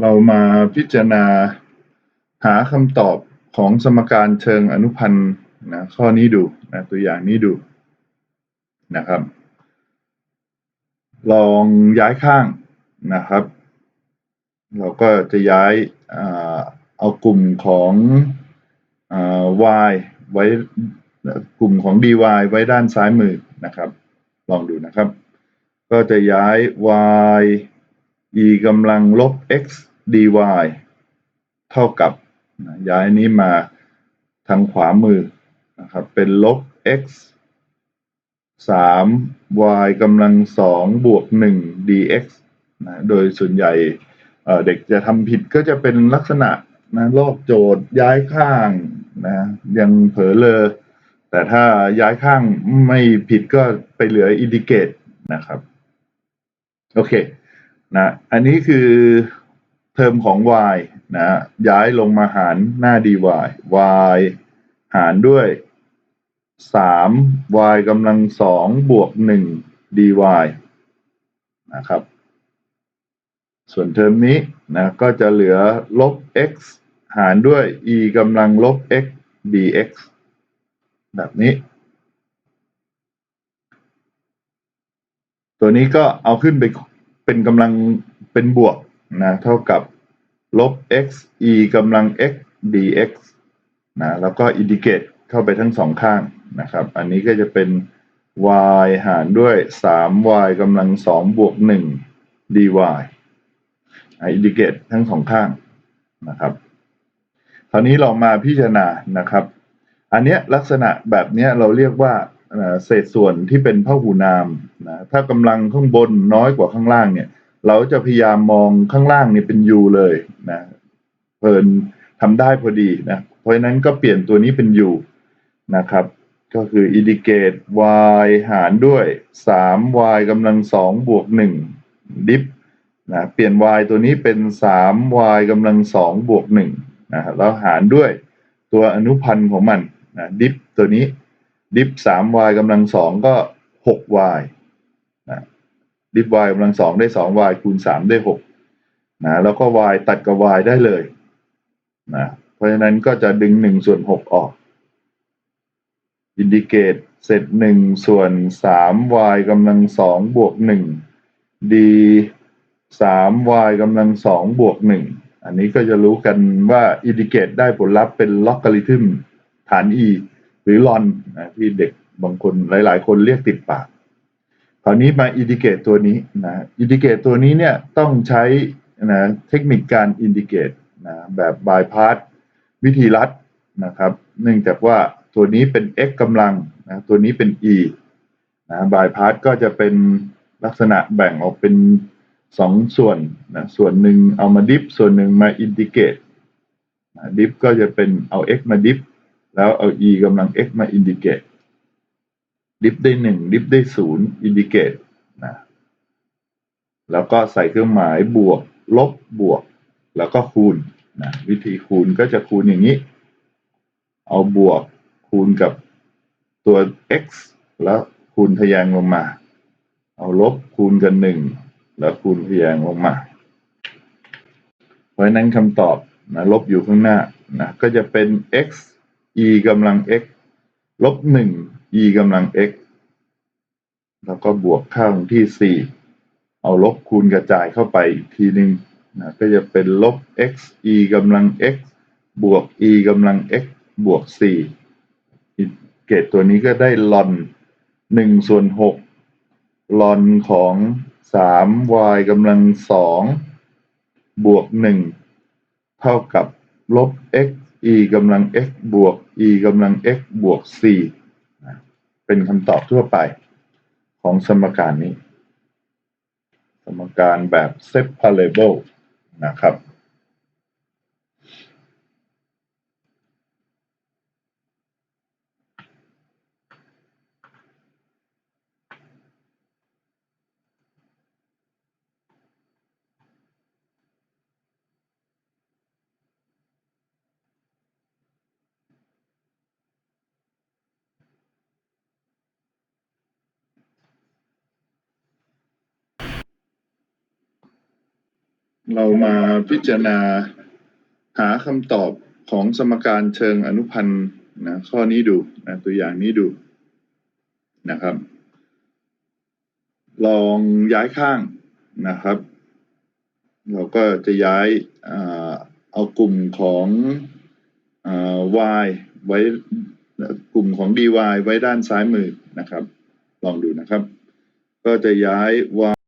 เรามาพิจารณาหาคำตอบของสมการเชิงอนุพันธ์นะข้อนี้ดูนะตัวอย่างนี้ดูนะครับ ลองย้ายข้างนะครับ เราก็จะย้ายเอากลุ่มของอ y ไว้กลุ่มของ dy ไว้ด้านซ้ายมือนะครับ ลองดูนะครับ ก็จะย้าย y e กำลังลบ x dy เท่ากับย้ายนี้มาทางขวามือนะครับเป็นลบ x 3 y กำลังสองบวก 1 dx นะโดยส่วนใหญ่เอ่อเด็กจะทำผิดก็จะเป็นลักษณะนะลอกโจทย์ย้ายข้างนะยังเผลอเลอแต่ถ้าย้ายข้างไม่ผิดก็ไปเหลืออินดิเกตนะครับ โอเค นะอันนี้คือเทอมของ y นะย้ายลงมาหารหน้า dy y หารด้วย 3 y กำลังสองบวก 1 dy นะครับ ส่วนเทอมนี้นะก็จะเหลือลบ x หารด้วย e กำลังลบ x dx แบบนี้ ตัวนี้ก็เอาขึ้นไป เป็นกำลังเป็นบวกนะเท่ากับลบ x e กำลัง x dx นะแล้วก็อินดิเกตเข้าไปทั้งสองข้างนะครับ อันนี้ก็จะเป็น y หารด้วย 3y กำลัง 2 บวก 1 dy อินดิเกตทั้งสองข้างนะครับคราวนี้เรามาพิจารณานะครับ อันเนี้ยลักษณะแบบเนี้ยเราเรียกว่า เอ่อเศษส่วนที่เป็นพหูนามนะถ้ากำลังข้างบนน้อยกว่าข้างล่างเนี่ย เราจะพยายามมองข้างล่างเนี่ยเป็น u เลยนะเพลินทำได้พอดีนะเพราะฉะนั้นก็เปลี่ยนตัวนี้เป็น u นะครับ ก็คืออินดิเกต y หารด้วย 3y กำลัง2บวก1ดิฟนะเปลี่ยน y ตัวนี้เป็น 3y กำลัง2บวก1นะแล้วหารด้วยตัวอนุพันธ์ของมันนะดิฟตัวนี้ ดิฟ 3y กำลัง2ก็ 6y นะดิฟ y กำลัง2ได้ 2y คูณ3ได้6นะแล้วก็ y ตัดกับ y ได้เลยนะเพราะฉะนั้นก็จะดึง1ส่วน6ออกอินดิเกตเสร็จ1ส่วน 3y กำลัง2บวก1 d 3y กำลัง2บวก1อันนี้ก็จะรู้กันว่าอินดิเกตได้ผลลัพธ์เป็นล็อกการิทึมฐาน e หรือลอนนะที่เด็กบางคนหลาย ๆ คนเรียกติดปาก คราวนี้มาอินดิเกตตัวนี้นะอินดิเกตตัวนี้เนี่ยต้องใช้นะเทคนิคการอินดิเกตนะแบบบายพาสวิธีลัดนะครับเนื่องจากว่าตัวนี้เป็น x กำลังนะตัวนี้เป็น e นะบายพาสก็จะเป็นลักษณะแบ่งออกเป็นสองส่วนนะส่วนหนึ่งเอามาดิฟ ส่วนหนึ่งมาอินดิเกตดิฟก็จะเป็นเอา x มาดิฟ แล้วเอา e กำลัง x มาอินดิเกตดิฟได้หนึ่งดิฟได้ศูนย์อินดิเกตนะแล้วก็ใส่เครื่องหมายบวก ลบบวก แล้วก็คูณนะวิธีคูณก็จะคูณอย่างนี้ เอาบวกคูณกับตัว x แล้วคูณทะแยงลงมา เอาลบคูณกันหนึ่งแล้วคูณทะแยงลงมา เพราะฉะนั้นคำตอบนะลบอยู่ข้างหน้านะก็จะเป็น x e กำลัง x ลบหนึ่ง e กำลัง x แล้วก็บวกข้างที่สี่เอาลบคูณกระจายเข้าไปอีกทีหนึ่งนะก็จะเป็นลบ x e กำลัง x บวก e กำลัง x บวกสี่เกตตัวนี้ก็ได้ลอนหนึ่งส่วนหกลอนของสาม y กำลังสองบวกหนึ่งเท่ากับลบ x e กำลัง x บวก e กำลัง x บวก c เป็นคำตอบทั่วไปของสมการนี้ สมการแบบ separable นะครับ น เรามาพิจารณาหาคำตอบของสมการเชิงอนุพันธ์นะข้อนี้ดูนะตัวอย่างนี้ดูนะครับ ลองย้ายข้างนะครับ เราก็จะย้ายเอากลุ่มของอ่า y ไว้กลุ่มของ dy ไว้ด้านซ้ายมือนะครับ ลองดูนะครับ ก็จะย้าย y